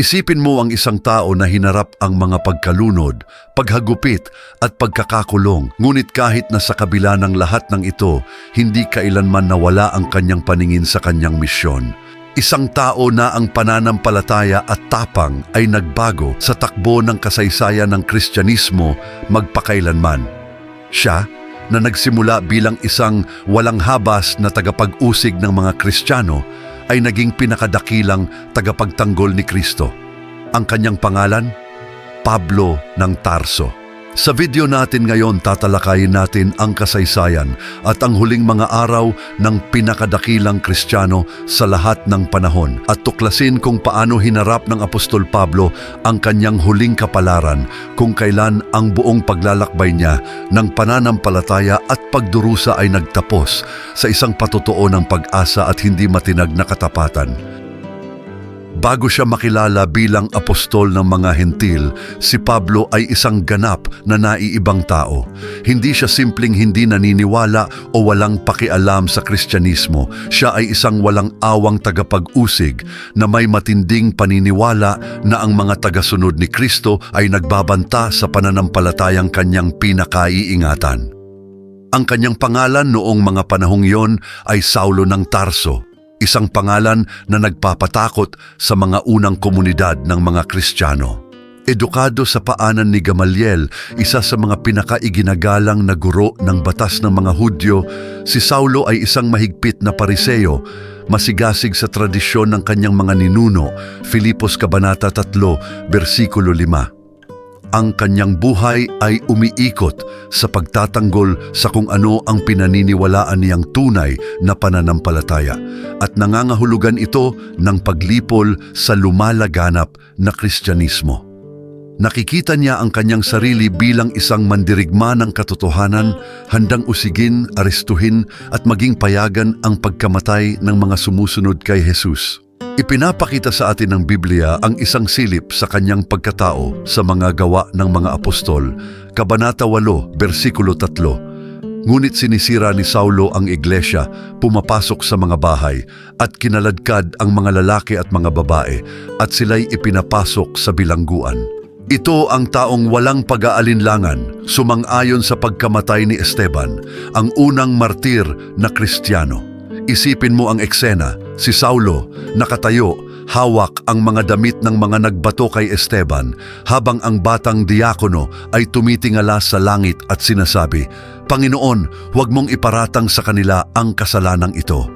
Isipin mo ang isang tao na hinarap ang mga pagkalunod, paghagupit at pagkakakulong. Ngunit kahit na sa kabila ng lahat ng ito, hindi kailanman nawala ang kanyang paningin sa kanyang misyon. Isang tao na ang pananampalataya at tapang ay nagbago sa takbo ng kasaysayan ng Kristyanismo magpakailanman. Siya na nagsimula bilang isang walang habas na tagapag-usig ng mga Kristiyano ay naging pinakadakilang tagapagtanggol ni Kristo. Ang kanyang pangalan? Pablo ng Tarso. Sa video natin ngayon tatalakayin natin ang kasaysayan at ang huling mga araw ng pinakadakilang Kristiyano sa lahat ng panahon at tuklasin kung paano hinarap ng Apostol Pablo ang kanyang huling kapalaran kung kailan ang buong paglalakbay niya ng pananampalataya at pagdurusa ay nagtapos sa isang patotoo ng pag-asa at hindi matinag na katapatan. Bago siya makilala bilang apostol ng mga hentil, si Pablo ay isang ganap na naiibang tao. Hindi siya simpleng hindi naniniwala o walang pakialam sa Kristyanismo. Siya ay isang walang awang tagapag-usig na may matinding paniniwala na ang mga tagasunod ni Kristo ay nagbabanta sa pananampalatayang kanyang pinakaiingatan. Ang kanyang pangalan noong mga panahong yon ay Saulo ng Tarso isang pangalan na nagpapatakot sa mga unang komunidad ng mga Kristiyano. Edukado sa paanan ni Gamaliel, isa sa mga pinakaiginagalang na guro ng batas ng mga Hudyo, si Saulo ay isang mahigpit na pariseo, masigasig sa tradisyon ng kanyang mga ninuno, Filipos Kabanata 3, versikulo 5 ang kanyang buhay ay umiikot sa pagtatanggol sa kung ano ang pinaniniwalaan niyang tunay na pananampalataya at nangangahulugan ito ng paglipol sa lumalaganap na Kristyanismo. Nakikita niya ang kanyang sarili bilang isang mandirigma ng katotohanan, handang usigin, arestuhin at maging payagan ang pagkamatay ng mga sumusunod kay Jesus. Ipinapakita sa atin ng Biblia ang isang silip sa kanyang pagkatao sa mga gawa ng mga apostol, Kabanata 8, versikulo 3. Ngunit sinisira ni Saulo ang iglesia, pumapasok sa mga bahay, at kinaladkad ang mga lalaki at mga babae, at sila'y ipinapasok sa bilangguan. Ito ang taong walang pag-aalinlangan, sumang-ayon sa pagkamatay ni Esteban, ang unang martir na Kristiyano. Isipin mo ang eksena, si Saulo, nakatayo, hawak ang mga damit ng mga nagbato kay Esteban, habang ang batang diakono ay tumitingala sa langit at sinasabi, Panginoon, huwag mong iparatang sa kanila ang kasalanang ito.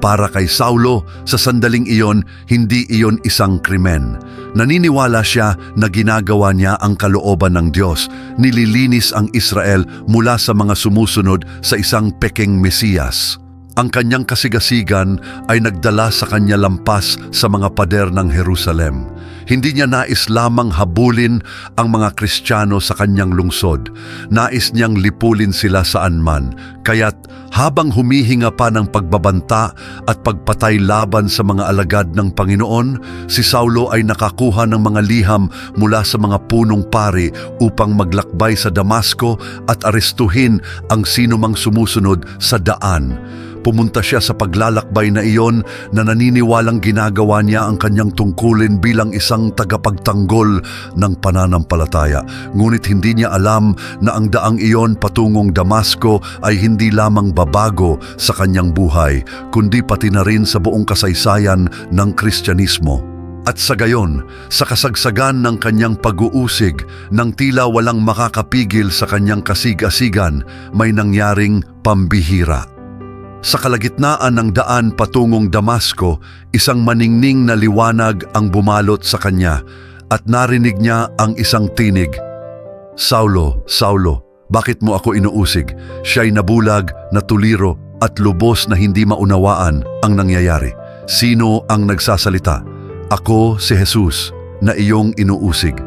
Para kay Saulo, sa sandaling iyon, hindi iyon isang krimen. Naniniwala siya na ginagawa niya ang kalooban ng Diyos. Nililinis ang Israel mula sa mga sumusunod sa isang peking Mesiyas. Ang kanyang kasigasigan ay nagdala sa kanya lampas sa mga pader ng Jerusalem. Hindi niya nais lamang habulin ang mga Kristiyano sa kanyang lungsod. Nais niyang lipulin sila saan man. Kaya't habang humihinga pa ng pagbabanta at pagpatay laban sa mga alagad ng Panginoon, si Saulo ay nakakuha ng mga liham mula sa mga punong pari upang maglakbay sa Damasco at arestuhin ang sinumang sumusunod sa daan. Pumunta siya sa paglalakbay na iyon na naniniwalang ginagawa niya ang kanyang tungkulin bilang isang tagapagtanggol ng pananampalataya. Ngunit hindi niya alam na ang daang iyon patungong Damasco ay hindi lamang babago sa kanyang buhay, kundi pati na rin sa buong kasaysayan ng Kristyanismo. At sa gayon, sa kasagsagan ng kanyang pag-uusig, nang tila walang makakapigil sa kanyang kasig-asigan, may nangyaring pambihira. Sa kalagitnaan ng daan patungong Damasco, isang maningning na liwanag ang bumalot sa kanya at narinig niya ang isang tinig. Saulo, Saulo, bakit mo ako inuusig? Siya'y nabulag, natuliro at lubos na hindi maunawaan ang nangyayari. Sino ang nagsasalita? Ako si Jesus na iyong inuusig.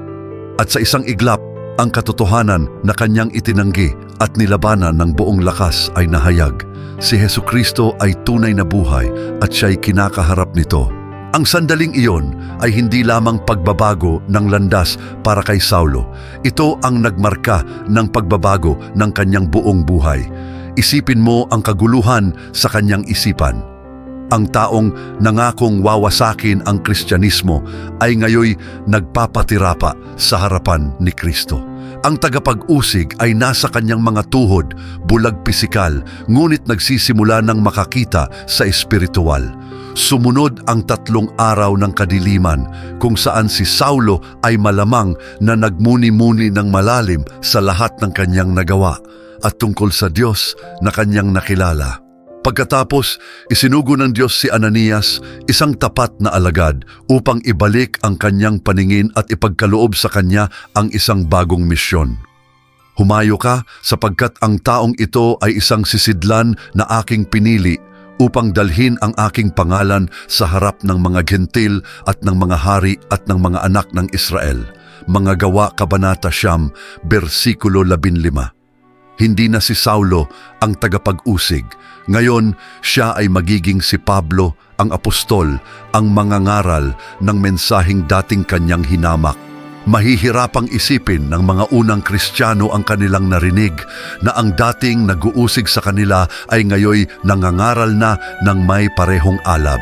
At sa isang iglap, ang katotohanan na kanyang itinanggi at nilabanan ng buong lakas ay nahayag. Si Heso Kristo ay tunay na buhay at siya'y kinakaharap nito. Ang sandaling iyon ay hindi lamang pagbabago ng landas para kay Saulo. Ito ang nagmarka ng pagbabago ng kanyang buong buhay. Isipin mo ang kaguluhan sa kanyang isipan. Ang taong nangakong wawasakin ang Kristyanismo ay ngayoy nagpapatirapa sa harapan ni Kristo. Ang tagapag-usig ay nasa kanyang mga tuhod, bulag pisikal, ngunit nagsisimula ng makakita sa espiritual. Sumunod ang tatlong araw ng kadiliman kung saan si Saulo ay malamang na nagmuni-muni ng malalim sa lahat ng kanyang nagawa at tungkol sa Diyos na kanyang nakilala. Pagkatapos, isinugo ng Diyos si Ananias, isang tapat na alagad, upang ibalik ang kanyang paningin at ipagkaloob sa kanya ang isang bagong misyon. Humayo ka sapagkat ang taong ito ay isang sisidlan na aking pinili upang dalhin ang aking pangalan sa harap ng mga gentil at ng mga hari at ng mga anak ng Israel. Mga gawa Kabanata Siyam, versikulo 15. Hindi na si Saulo ang tagapag-usig. Ngayon, siya ay magiging si Pablo, ang apostol, ang mangangaral ng mensaheng dating kanyang hinamak. Mahihirapang isipin ng mga unang Kristiyano ang kanilang narinig na ang dating nag-uusig sa kanila ay ngayoy nangangaral na ng may parehong alab.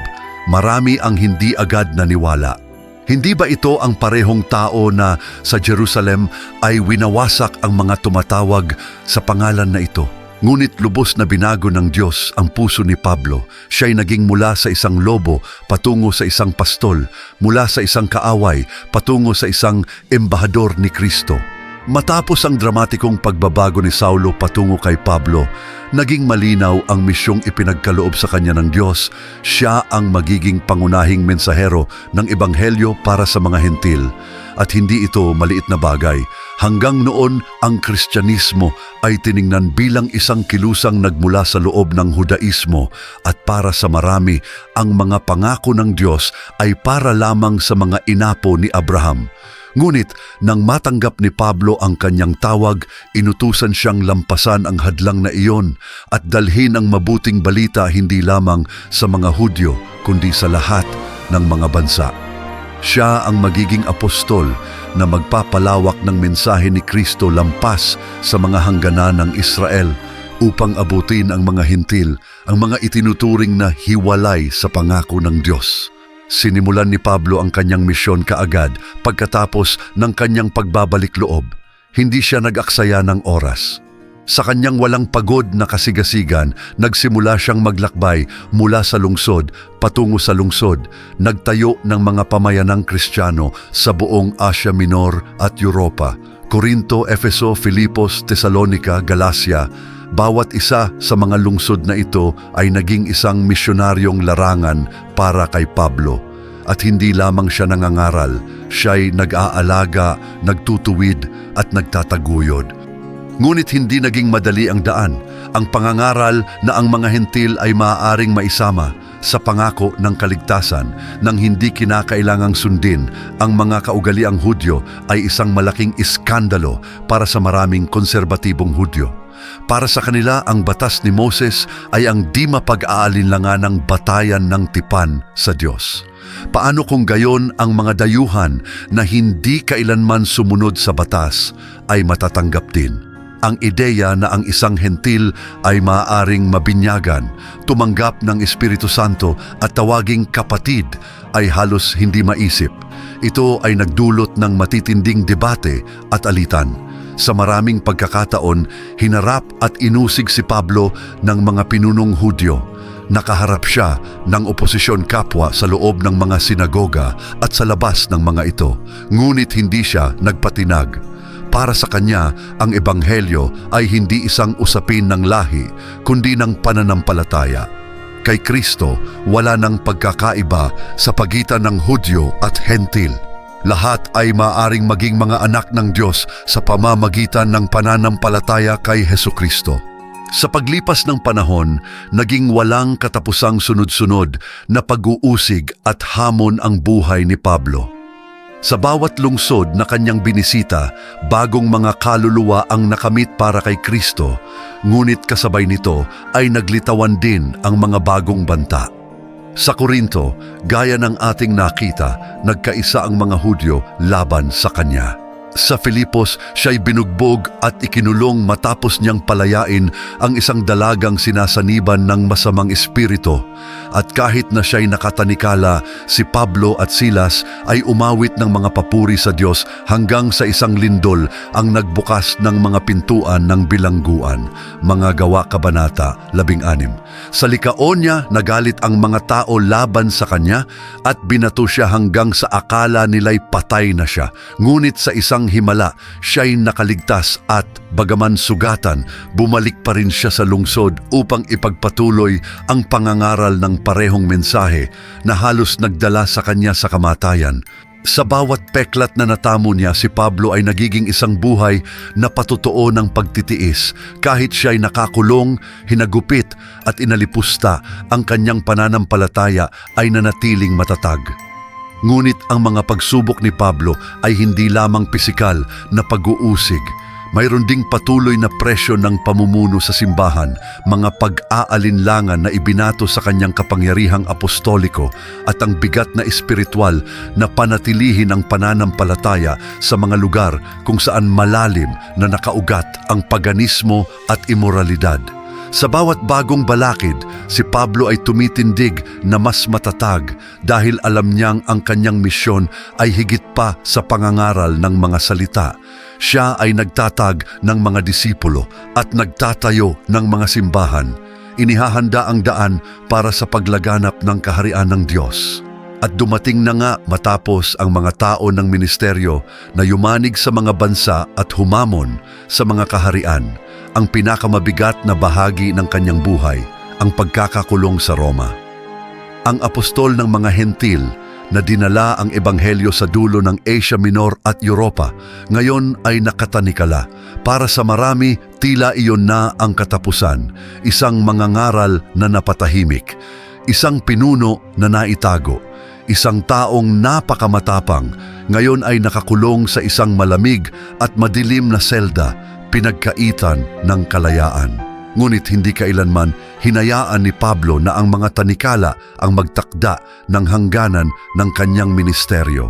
Marami ang hindi agad naniwala. Hindi ba ito ang parehong tao na sa Jerusalem ay winawasak ang mga tumatawag sa pangalan na ito? Ngunit lubos na binago ng Diyos ang puso ni Pablo. Siya'y naging mula sa isang lobo patungo sa isang pastol, mula sa isang kaaway patungo sa isang embahador ni Kristo. Matapos ang dramatikong pagbabago ni Saulo patungo kay Pablo, naging malinaw ang misyong ipinagkaloob sa kanya ng Diyos. Siya ang magiging pangunahing mensahero ng Ebanghelyo para sa mga hentil. At hindi ito maliit na bagay. Hanggang noon, ang Kristyanismo ay tiningnan bilang isang kilusang nagmula sa loob ng Hudaismo at para sa marami, ang mga pangako ng Diyos ay para lamang sa mga inapo ni Abraham. Ngunit nang matanggap ni Pablo ang kanyang tawag, inutusan siyang lampasan ang hadlang na iyon at dalhin ang mabuting balita hindi lamang sa mga Hudyo kundi sa lahat ng mga bansa. Siya ang magiging apostol na magpapalawak ng mensahe ni Kristo lampas sa mga hangganan ng Israel upang abutin ang mga hintil, ang mga itinuturing na hiwalay sa pangako ng Diyos. Sinimulan ni Pablo ang kanyang misyon kaagad pagkatapos ng kanyang pagbabalik loob. Hindi siya nag-aksaya ng oras. Sa kanyang walang pagod na kasigasigan, nagsimula siyang maglakbay mula sa lungsod patungo sa lungsod, nagtayo ng mga pamayanang Kristiyano sa buong Asia Minor at Europa, Corinto, Efeso, Filipos, Tesalonica, Galacia, bawat isa sa mga lungsod na ito ay naging isang misyonaryong larangan para kay Pablo. At hindi lamang siya nangangaral, siya'y nag-aalaga, nagtutuwid at nagtataguyod. Ngunit hindi naging madali ang daan, ang pangangaral na ang mga hentil ay maaaring maisama sa pangako ng kaligtasan nang hindi kinakailangang sundin ang mga kaugaliang Hudyo ay isang malaking iskandalo para sa maraming konserbatibong Hudyo. Para sa kanila, ang batas ni Moses ay ang di mapag-aalinlanganang batayan ng tipan sa Diyos. Paano kung gayon ang mga dayuhan na hindi kailanman sumunod sa batas ay matatanggap din? Ang ideya na ang isang hentil ay maaaring mabinyagan, tumanggap ng Espiritu Santo at tawaging kapatid ay halos hindi maisip. Ito ay nagdulot ng matitinding debate at alitan. Sa maraming pagkakataon, hinarap at inusig si Pablo ng mga pinunong Hudyo. Nakaharap siya ng oposisyon kapwa sa loob ng mga sinagoga at sa labas ng mga ito. Ngunit hindi siya nagpatinag. Para sa kanya, ang ebanghelyo ay hindi isang usapin ng lahi, kundi ng pananampalataya. Kay Kristo, wala nang pagkakaiba sa pagitan ng Hudyo at Hentil. Lahat ay maaring maging mga anak ng Diyos sa pamamagitan ng pananampalataya kay Heso Kristo. Sa paglipas ng panahon, naging walang katapusang sunod-sunod na pag-uusig at hamon ang buhay ni Pablo. Sa bawat lungsod na kanyang binisita, bagong mga kaluluwa ang nakamit para kay Kristo, ngunit kasabay nito ay naglitawan din ang mga bagong banta. Sa Korinto, gaya ng ating nakita, nagkaisa ang mga Hudyo laban sa kanya. Sa Filipos, siya'y binugbog at ikinulong matapos niyang palayain ang isang dalagang sinasaniban ng masamang espiritu. At kahit na siya'y nakatanikala, si Pablo at Silas ay umawit ng mga papuri sa Diyos hanggang sa isang lindol ang nagbukas ng mga pintuan ng bilangguan. Mga gawa kabanata, labing anim. Sa Likaonya, nagalit ang mga tao laban sa kanya at binato siya hanggang sa akala nila'y patay na siya. Ngunit sa isang himala, siya'y nakaligtas at bagaman sugatan, bumalik pa rin siya sa lungsod upang ipagpatuloy ang pangangaral ng parehong mensahe na halos nagdala sa kanya sa kamatayan. Sa bawat peklat na natamo niya, si Pablo ay nagiging isang buhay na patutuo ng pagtitiis. Kahit siya ay nakakulong, hinagupit at inalipusta, ang kanyang pananampalataya ay nanatiling matatag. Ngunit ang mga pagsubok ni Pablo ay hindi lamang pisikal na pag-uusig. Mayroon ding patuloy na presyo ng pamumuno sa simbahan, mga pag-aalinlangan na ibinato sa kanyang kapangyarihang apostoliko at ang bigat na espiritual na panatilihin ang pananampalataya sa mga lugar kung saan malalim na nakaugat ang paganismo at imoralidad. Sa bawat bagong balakid, si Pablo ay tumitindig na mas matatag dahil alam niyang ang kanyang misyon ay higit pa sa pangangaral ng mga salita. Siya ay nagtatag ng mga disipulo at nagtatayo ng mga simbahan. Inihahanda ang daan para sa paglaganap ng kaharian ng Diyos. At dumating na nga matapos ang mga tao ng ministeryo na yumanig sa mga bansa at humamon sa mga kaharian ang pinakamabigat na bahagi ng kanyang buhay, ang pagkakakulong sa Roma. Ang apostol ng mga hentil na dinala ang ebanghelyo sa dulo ng Asia Minor at Europa, ngayon ay nakatanikala. Para sa marami, tila iyon na ang katapusan, isang mangangaral na napatahimik, isang pinuno na naitago, isang taong napakamatapang, ngayon ay nakakulong sa isang malamig at madilim na selda, pinagkaitan ng kalayaan. Ngunit hindi kailanman hinayaan ni Pablo na ang mga tanikala ang magtakda ng hangganan ng kanyang ministeryo.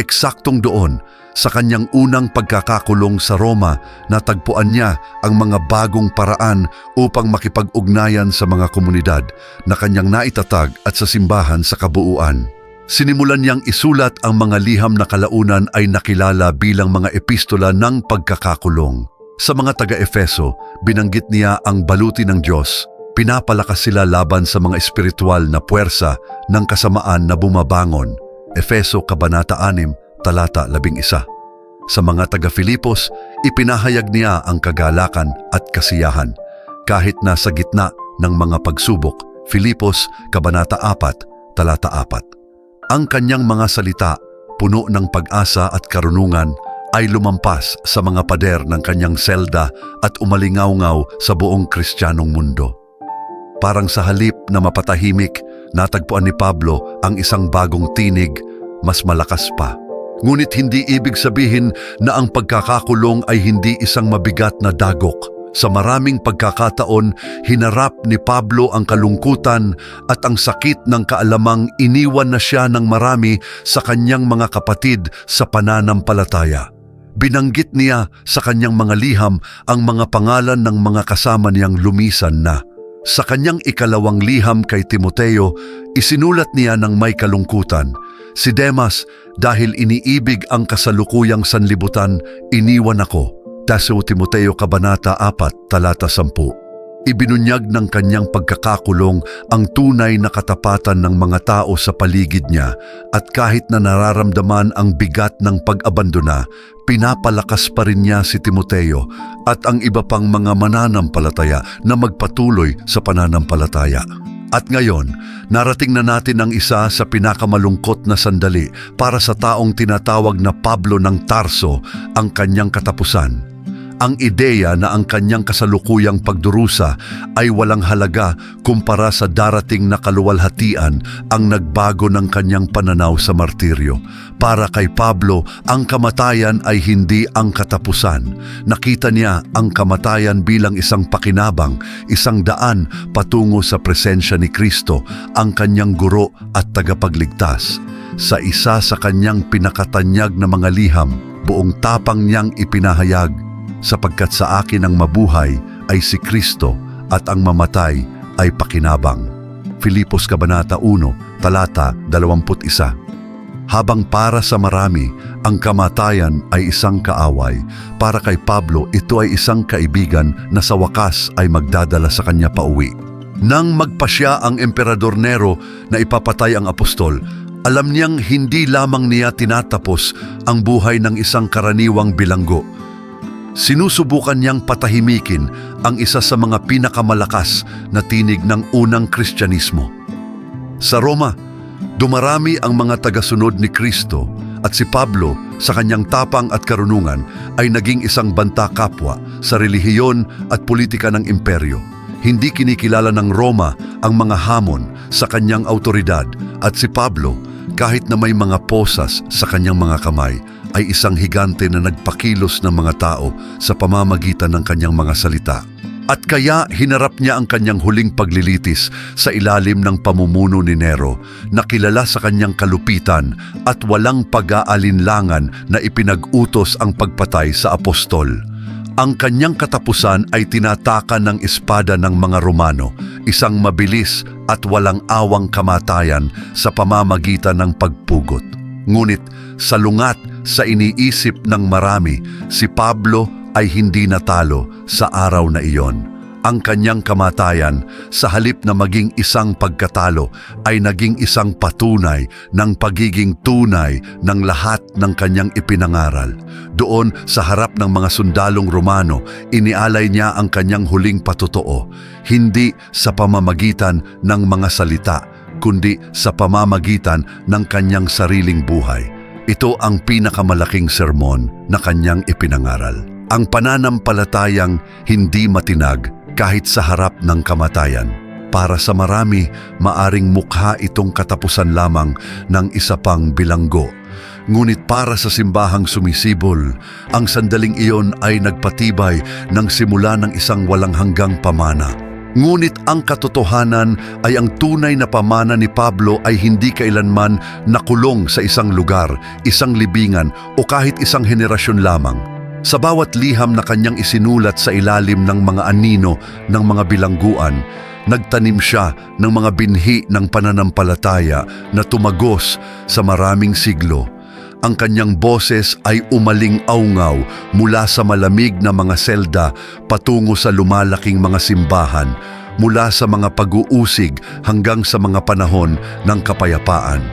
Eksaktong doon, sa kanyang unang pagkakakulong sa Roma, natagpuan niya ang mga bagong paraan upang makipag-ugnayan sa mga komunidad na kanyang naitatag at sa simbahan sa kabuuan. Sinimulan niyang isulat ang mga liham na kalaunan ay nakilala bilang mga epistola ng pagkakakulong. Sa mga taga-Efeso, binanggit niya ang baluti ng Diyos. Pinapalakas sila laban sa mga espiritual na puwersa ng kasamaan na bumabangon. Efeso Kabanata 6, Talata 11. Sa mga taga-Filipos, ipinahayag niya ang kagalakan at kasiyahan. Kahit nasa gitna ng mga pagsubok, Filipos Kabanata 4, Talata 4. Ang kanyang mga salita, puno ng pag-asa at karunungan, ay lumampas sa mga pader ng kanyang selda at umalingaw-ngaw sa buong kristyanong mundo. Parang sa halip na mapatahimik, natagpuan ni Pablo ang isang bagong tinig, mas malakas pa. Ngunit hindi ibig sabihin na ang pagkakakulong ay hindi isang mabigat na dagok. Sa maraming pagkakataon, hinarap ni Pablo ang kalungkutan at ang sakit ng kaalamang iniwan na siya ng marami sa kanyang mga kapatid sa pananampalataya. Binanggit niya sa kanyang mga liham ang mga pangalan ng mga kasama niyang lumisan na. Sa kanyang ikalawang liham kay Timoteo, isinulat niya ng may kalungkutan. Si Demas, dahil iniibig ang kasalukuyang sanlibutan, iniwan ako. Taso Timoteo Kabanata 4, Talata 10. Ibinunyag ng kanyang pagkakakulong ang tunay na katapatan ng mga tao sa paligid niya at kahit na nararamdaman ang bigat ng pag-abandona, pinapalakas pa rin niya si Timoteo at ang iba pang mga mananampalataya na magpatuloy sa pananampalataya. At ngayon, narating na natin ang isa sa pinakamalungkot na sandali para sa taong tinatawag na Pablo ng Tarso, ang kanyang katapusan ang ideya na ang kanyang kasalukuyang pagdurusa ay walang halaga kumpara sa darating na kaluwalhatian ang nagbago ng kanyang pananaw sa martiryo. Para kay Pablo, ang kamatayan ay hindi ang katapusan. Nakita niya ang kamatayan bilang isang pakinabang, isang daan patungo sa presensya ni Kristo, ang kanyang guro at tagapagligtas. Sa isa sa kanyang pinakatanyag na mga liham, buong tapang niyang ipinahayag, sapagkat sa akin ang mabuhay ay si Kristo at ang mamatay ay pakinabang. Filipos Kabanata 1, talata 21. Habang para sa marami, ang kamatayan ay isang kaaway, para kay Pablo ito ay isang kaibigan na sa wakas ay magdadala sa kanya pauwi. Nang magpasya ang Emperador Nero na ipapatay ang apostol, alam niyang hindi lamang niya tinatapos ang buhay ng isang karaniwang bilanggo. Sinusubukan niyang patahimikin ang isa sa mga pinakamalakas na tinig ng unang Kristyanismo. Sa Roma, dumarami ang mga tagasunod ni Kristo at si Pablo sa kanyang tapang at karunungan ay naging isang banta kapwa sa relihiyon at politika ng imperyo. Hindi kinikilala ng Roma ang mga hamon sa kanyang autoridad at si Pablo kahit na may mga posas sa kanyang mga kamay ay isang higante na nagpakilos ng mga tao sa pamamagitan ng kanyang mga salita. At kaya hinarap niya ang kanyang huling paglilitis sa ilalim ng pamumuno ni Nero na kilala sa kanyang kalupitan at walang pag-aalinlangan na ipinag-utos ang pagpatay sa apostol. Ang kanyang katapusan ay tinatakan ng espada ng mga Romano, isang mabilis at walang awang kamatayan sa pamamagitan ng pagpugot. Ngunit salungat sa iniisip ng marami, si Pablo ay hindi natalo sa araw na iyon. Ang kanyang kamatayan sa halip na maging isang pagkatalo ay naging isang patunay ng pagiging tunay ng lahat ng kanyang ipinangaral. Doon sa harap ng mga sundalong Romano, inialay niya ang kanyang huling patotoo, hindi sa pamamagitan ng mga salita, kundi sa pamamagitan ng kanyang sariling buhay. Ito ang pinakamalaking sermon na kanyang ipinangaral. Ang pananampalatayang hindi matinag kahit sa harap ng kamatayan. Para sa marami, maaring mukha itong katapusan lamang ng isa pang bilanggo. Ngunit para sa simbahang sumisibol, ang sandaling iyon ay nagpatibay ng simula ng isang walang hanggang pamana. Ngunit ang katotohanan ay ang tunay na pamana ni Pablo ay hindi kailanman nakulong sa isang lugar, isang libingan o kahit isang henerasyon lamang. Sa bawat liham na kanyang isinulat sa ilalim ng mga anino ng mga bilangguan, nagtanim siya ng mga binhi ng pananampalataya na tumagos sa maraming siglo. Ang kanyang boses ay umaling aungaw mula sa malamig na mga selda patungo sa lumalaking mga simbahan, mula sa mga pag-uusig hanggang sa mga panahon ng kapayapaan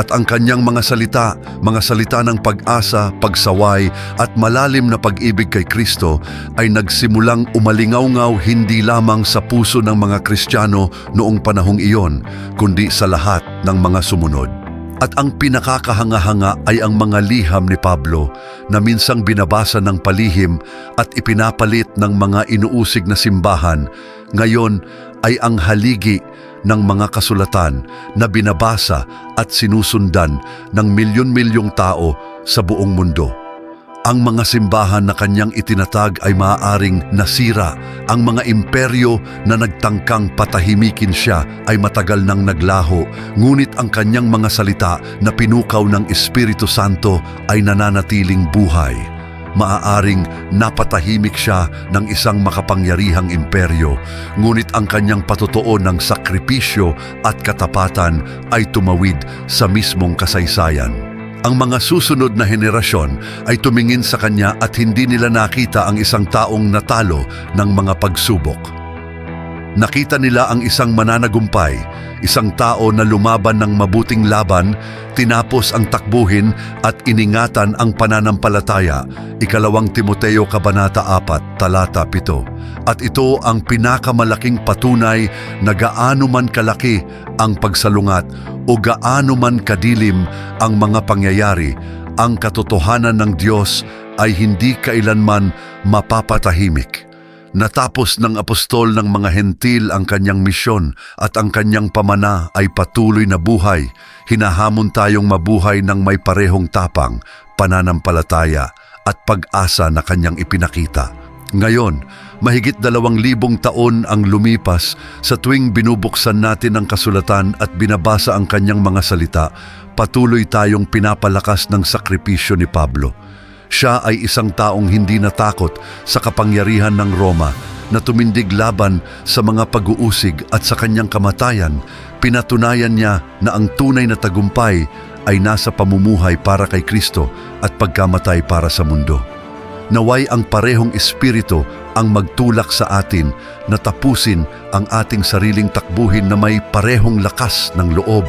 at ang kanyang mga salita, mga salita ng pag-asa, pagsaway at malalim na pag-ibig kay Kristo ay nagsimulang umalingaw-ngaw hindi lamang sa puso ng mga Kristiyano noong panahong iyon, kundi sa lahat ng mga sumunod. At ang pinakakahanga-hanga ay ang mga liham ni Pablo na minsang binabasa ng palihim at ipinapalit ng mga inuusig na simbahan, ngayon ay ang haligi ng mga kasulatan na binabasa at sinusundan ng milyon-milyong tao sa buong mundo. Ang mga simbahan na kanyang itinatag ay maaaring nasira. Ang mga imperyo na nagtangkang patahimikin siya ay matagal nang naglaho. Ngunit ang kanyang mga salita na pinukaw ng Espiritu Santo ay nananatiling buhay maaaring napatahimik siya ng isang makapangyarihang imperyo, ngunit ang kanyang patotoo ng sakripisyo at katapatan ay tumawid sa mismong kasaysayan. Ang mga susunod na henerasyon ay tumingin sa kanya at hindi nila nakita ang isang taong natalo ng mga pagsubok. Nakita nila ang isang mananagumpay, isang tao na lumaban ng mabuting laban, tinapos ang takbuhin at iningatan ang pananampalataya. Ikalawang Timoteo Kabanata 4, Talata 7. At ito ang pinakamalaking patunay na gaano man kalaki ang pagsalungat o gaano man kadilim ang mga pangyayari, ang katotohanan ng Diyos ay hindi kailanman mapapatahimik. Natapos ng apostol ng mga hentil ang kanyang misyon at ang kanyang pamana ay patuloy na buhay. Hinahamon tayong mabuhay ng may parehong tapang, pananampalataya at pag-asa na kanyang ipinakita. Ngayon, mahigit dalawang libong taon ang lumipas sa tuwing binubuksan natin ang kasulatan at binabasa ang kanyang mga salita, patuloy tayong pinapalakas ng sakripisyo ni Pablo. Siya ay isang taong hindi natakot sa kapangyarihan ng Roma na tumindig laban sa mga pag-uusig at sa kanyang kamatayan. Pinatunayan niya na ang tunay na tagumpay ay nasa pamumuhay para kay Kristo at pagkamatay para sa mundo. Naway ang parehong espiritu ang magtulak sa atin na tapusin ang ating sariling takbuhin na may parehong lakas ng loob,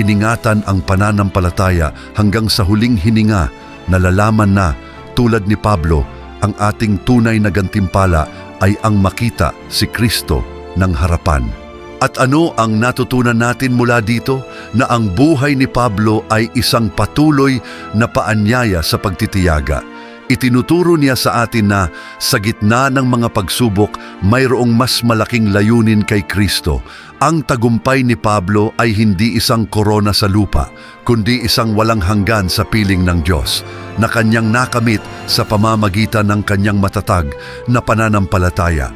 iningatan ang pananampalataya hanggang sa huling hininga, nalalaman na, tulad ni Pablo, ang ating tunay na gantimpala ay ang makita si Kristo ng harapan. At ano ang natutunan natin mula dito? Na ang buhay ni Pablo ay isang patuloy na paanyaya sa pagtitiyaga. Itinuturo niya sa atin na sa gitna ng mga pagsubok, mayroong mas malaking layunin kay Kristo. Ang tagumpay ni Pablo ay hindi isang korona sa lupa, kundi isang walang hanggan sa piling ng Diyos na kanyang nakamit sa pamamagitan ng kanyang matatag na pananampalataya.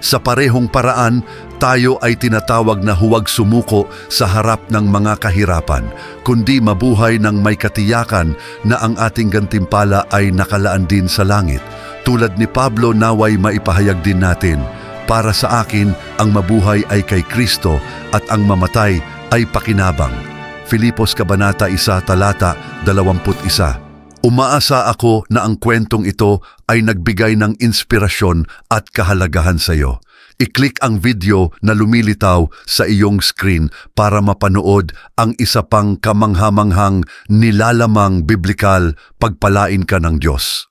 Sa parehong paraan, tayo ay tinatawag na huwag sumuko sa harap ng mga kahirapan, kundi mabuhay ng may katiyakan na ang ating gantimpala ay nakalaan din sa langit. Tulad ni Pablo naway maipahayag din natin, para sa akin, ang mabuhay ay kay Kristo at ang mamatay ay pakinabang. Filipos Kabanata 1 Talata 21 Umaasa ako na ang kwentong ito ay nagbigay ng inspirasyon at kahalagahan sa iyo. I-click ang video na lumilitaw sa iyong screen para mapanood ang isa pang kamanghamanghang nilalamang biblikal pagpalain ka ng Diyos.